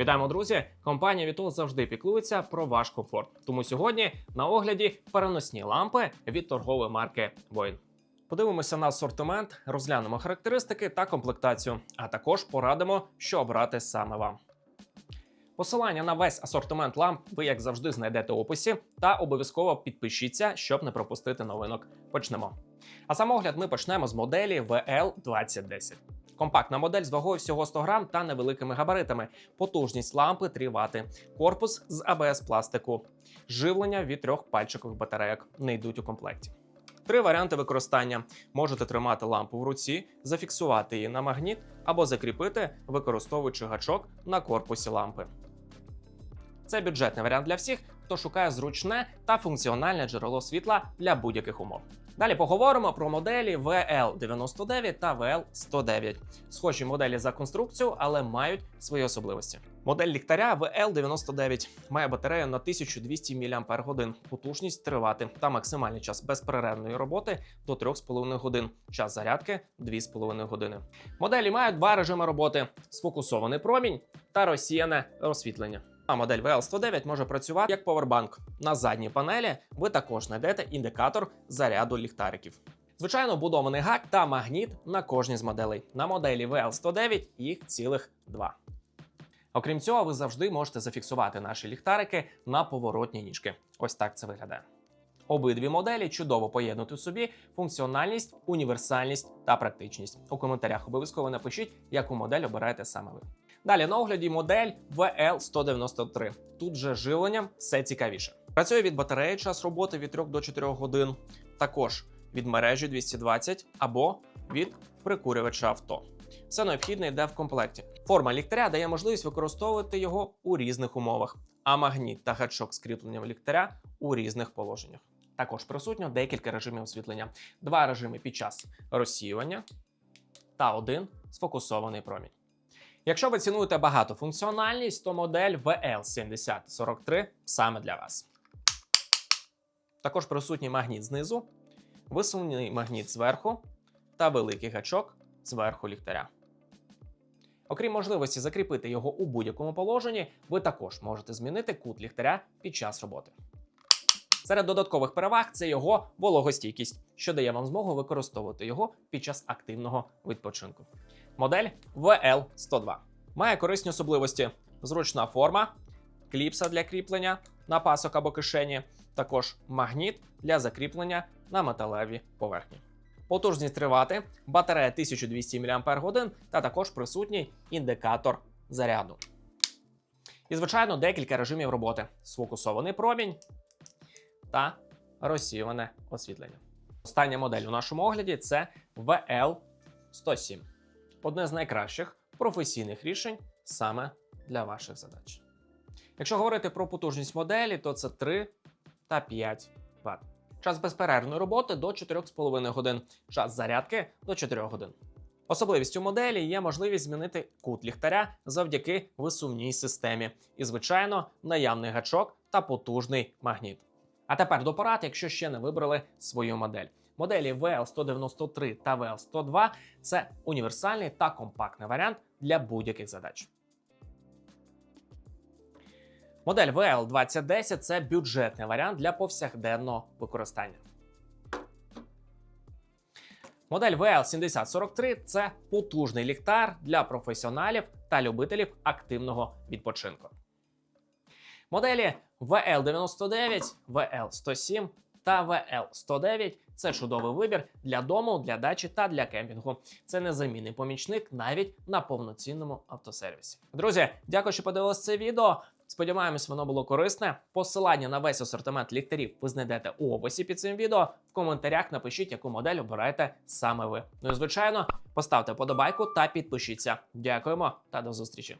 Вітаємо, друзі! Компанія Вітол завжди піклується про ваш комфорт. Тому сьогодні на огляді переносні лампи від торгової марки Voin. Подивимося на асортимент, розглянемо характеристики та комплектацію, а також порадимо, що обрати саме вам. Посилання на весь асортимент ламп ви, як завжди, знайдете в описі, та обов'язково підпишіться, щоб не пропустити новинок. Почнемо. А сам огляд ми почнемо з моделі VL2010. Компактна модель з вагою всього 100 грам та невеликими габаритами, потужність лампи 3 Вт, корпус з АБС пластику, живлення від трьох пальчикових батарейок не йдуть у комплекті. Три варіанти використання: можете тримати лампу в руці, зафіксувати її на магніт або закріпити, використовуючи гачок на корпусі лампи. Це бюджетний варіант для всіх, хто шукає зручне та функціональне джерело світла для будь-яких умов. Далі поговоримо про моделі VL99 та VL109. Схожі моделі за конструкцію, але мають свої особливості. Модель ліхтаря VL99 має батарею на 1200 мАч, потужність 3 Вт та максимальний час безперервної роботи до 3,5 годин, час зарядки 2,5 години. Моделі мають два режими роботи: сфокусований промінь та розсіяне розсвітлення. А модель VL109 може працювати як повербанк. На задній панелі ви також знайдете індикатор заряду ліхтариків. Звичайно, будований гак та магніт на кожній з моделей. На моделі VL109 їх цілих два. Окрім цього, ви завжди можете зафіксувати наші ліхтарики на поворотні ніжки. Ось так це виглядає. Обидві моделі чудово поєднують у собі функціональність, універсальність та практичність. У коментарях обов'язково напишіть, яку модель обираєте саме ви. Далі на огляді модель VL193. Тут же живленням все цікавіше. Працює від батареї час роботи від 3 до 4 годин, також від мережі 220 або від прикурювача авто. Все необхідне йде в комплекті. Форма ліхтаря дає можливість використовувати його у різних умовах, а магніт та гачок з кріпленням ліхтаря у різних положеннях. Також присутньо декілька режимів освітлення: два режими під час розсіювання та один сфокусований промінь. Якщо ви цінуєте багатофункціональність, то модель VL7043 саме для вас. Також присутній магніт знизу, висунений магніт зверху та великий гачок зверху ліхтаря. Окрім можливості закріпити його у будь-якому положенні, ви також можете змінити кут ліхтаря під час роботи. Серед додаткових переваг це його вологостійкість, що дає вам змогу використовувати його під час активного відпочинку. Модель VL102 має корисні особливості: зручна форма, кліпса для кріплення на пасок або кишені, також магніт для закріплення на металевій поверхні. Потужність тривати, батарея 1200 мАч та також присутній індикатор заряду. І, звичайно, декілька режимів роботи: сфокусований промінь та розсіюване освітлення. Остання модель у нашому огляді це VL107. Одне з найкращих професійних рішень саме для ваших задач. Якщо говорити про потужність моделі, то це 3 та 5 Вт. Час безперервної роботи до 4,5 годин, час зарядки до 4 годин. Особливістю моделі є можливість змінити кут ліхтаря завдяки висувній системі і, звичайно, наявний гачок та потужний магніт. А тепер до порад, якщо ще не вибрали свою модель. Моделі VL193 та VL102 це універсальний та компактний варіант для будь-яких задач. Модель VL2010 це бюджетний варіант для повсякденного використання. Модель VL7043 це потужний ліхтар для професіоналів та любителів активного відпочинку. Моделі VL99, VL107 та VL109 це чудовий вибір для дому, для дачі та для кемпінгу. Це незамінний помічник навіть на повноцінному автосервісі. Друзі, дякую, що подивилися це відео. Сподіваємось, воно було корисне. Посилання на весь асортимент ліхтарів ви знайдете у описі під цим відео. В коментарях напишіть, яку модель обираєте саме ви. Ну і звичайно, поставте подобайку та підпишіться. Дякуємо та до зустрічі.